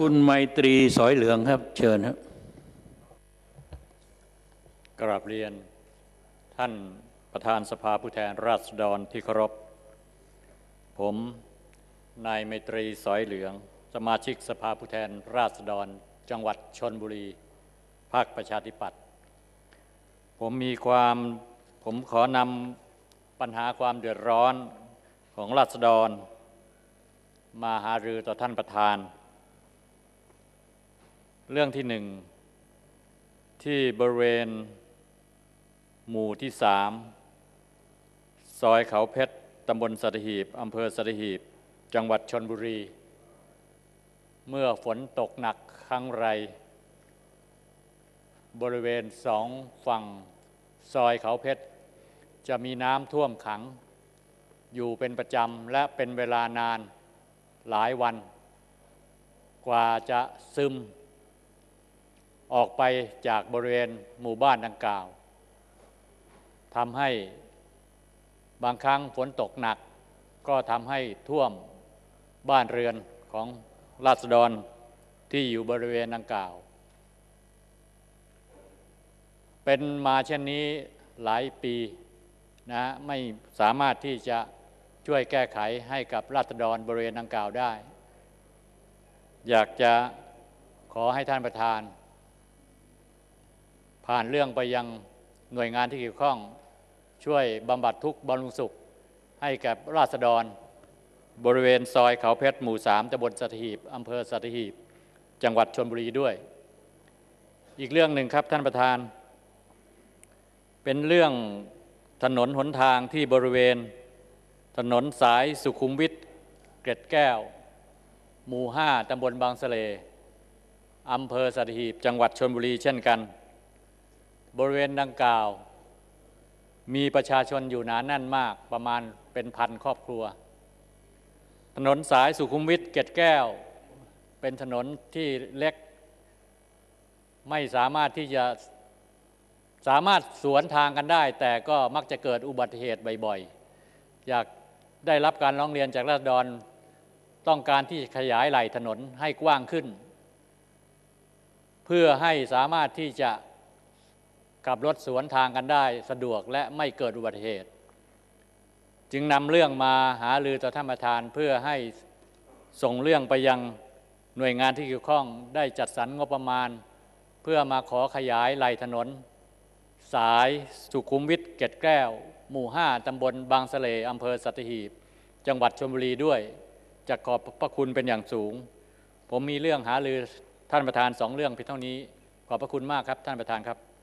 คุณไมตรีสอยเหลืองครับ เชิญครับกราบเรียน ท่านประธานสภาผู้แทนราษฎรที่เคารพผมนายไมตรีสอยเหลือง สมาชิกสภาผู้แทนราษฎร จังหวัดชนบุรีภาคประชาธิปัตย์ผมมีความผมขอนำปัญหาความเดือดร้อนของราษฎร มาหารือต่อท่านประธาน เรื่องที่หนึ่งที่บริเวณ หมู่ที่สามซอยเขาเพชรตำบลสัตหีบอำเภอสัตหีบ จังหวัดชนบุรี เมื่อฝนตกหนักครั้งไร บริเวณสองฝั่งซอยเขาเพชร จะมีน้ำท่วมขัง อยู่เป็นประจำและเป็นเวลานานหลายวัน กว่าจะซึม ออกไปจากบริเวณหมู่บ้านดังกล่าวทำให้บางครั้งฝนตกหนัก ก็ทำให้ท่วมบ้านเรือนของราษฎรที่อยู่บริเวณดังกล่าว เป็นมาเช่นนี้หลายปีนะไม่สามารถที่จะช่วยแก้ไขให้กับราษฎรบริเวณดังกล่าวได้ อยากจะขอให้ท่านประธาน ผ่านเรื่องไปยังหน่วยงานที่เกี่ยวข้อง ช่วยบำบัดทุกข์บำรุงสุข ให้แกับราษฎร บริเวณซอยเขาเพชรหมู่สามตำบลสัตหีบอำเภอสัตหีบ จังหวัดชนบุรีด้วย อีกเรื่องหนึ่งครับท่านประธาน เป็นเรื่องถนนหนทางที่บริเวณ ถนนสายสุขุมวิทเกร็ดแก้ว หมู่ห้าตำบลบางสะเลอำเภอสัตหีบ จังหวัดชนบุรีเช่นกัน บริเวณดังกล่าว มีประชาชนอยู่หนาแน่นมากประมาณเป็นพันครอบครัว ถนนสายสุขุมวิทเกตแก้ว เป็นถนนที่เล็ก ไม่สามารถที่จะสามารถสวนทางกันได้ แต่ก็มักจะเกิดอุบัติเหตุบ่อยๆ อยากได้รับการร้องเรียนจากราษฎรต้องการที่จะขยายไหล่ถนนให้กว้างขึ้น เพื่อให้สามารถที่จะ ขับรถสวนทางกันได้สะดวกและไม่เกิดอุบัติเหตุ จึงนำเรื่องมาหาลือต่อท่านประธานเพื่อให้ส่งเรื่องไปยังหน่วยงานที่เกี่ยวข้องได้จัดสรรงบประมาณ เพื่อมาขอขยายไหลถนน สายสุขุมวิทเกตแก้ว หมู่ห้าตำบลบางสะเลอำเภอสัตหีบ จังหวัดชลบุรีด้วยจะขอบพระคุณเป็นอย่างสูง ผมมีเรื่องหาลือท่านประธานสองเรื่องเพียงเท่านี้ ขอบพระคุณมากครับท่านประธานครับ